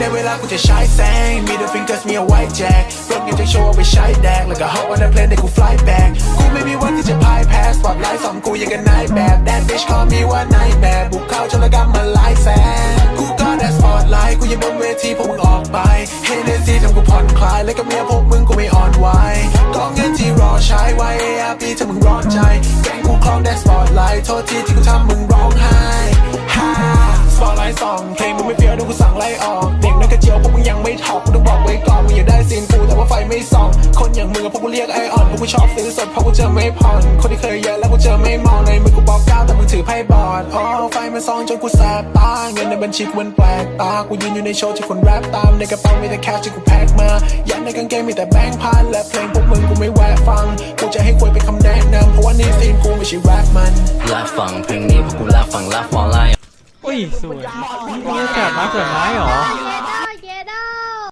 ในเวลากูจะใช้แซงมี the fingers มี a white jack รถเงินจะโชว์เอาไปใช้แดก แล้วก็ hop on the plane ได้กู fly back กูไม่มีวันที่จะพ่ายแพ้ spotlight สองกูยังกันนายแบบ that bitch call me ว่านายแบบบุกเข้าจนละกำมาหลายแสนกูก็ได้ spotlight กูยังบนเวทีพวกมึงออกไปเฮเนซีทำกูผ่อนคลาย และกับเมียพวกมึงกูไม่อ่อนไหวก็เงินที่รอใช้ไว้ ARP ถ้ามึงร้อนใจแกงกูคลองได้ spotlight โทษทีที่กูทำมึงร้องไห้ฮ่า spotlight สองเพลงมึงไม่เฟี้ยวดนกูสั่งไล่ออก ระเจียวพวกมึงยังไม่ถอกกูต้องบอกไว้ก่อนมึงอยากได้ซีนกูแต่ว่าไฟไม่ส่อง คนอย่างมึงอะพวกกูเรียกไอออนพวกกูชอบซื้อสดเพราะกูเจอไม่ผ่อนคนที่เคยเยอะแล้วกูเจอไม่มองในมือกูบอกก้าวแต่มึงถือไพ่บอร์ดอ๋อไฟมันส่องจนกูแสบตาเงินในบัญชีกูมันแปลกตากูยืนอยู่ในโชว์ที่คนแรปตามในกระเป๋ามีแต่แคชที่กูแพ็คมายันในกางเกงมีแต่แบงค์พันและเพลงพวกมึงกูไม่แวะฟังกูจะให้คุยเป็นคำแนะนำเพราะว่านี่ซีนกูไม่ใช่แรปมันลาฟังเพลงนี้พวกกูลาฟังลาฟอลไลอุ้ยสวยนี่แสบไม้สวยไม้เหรอ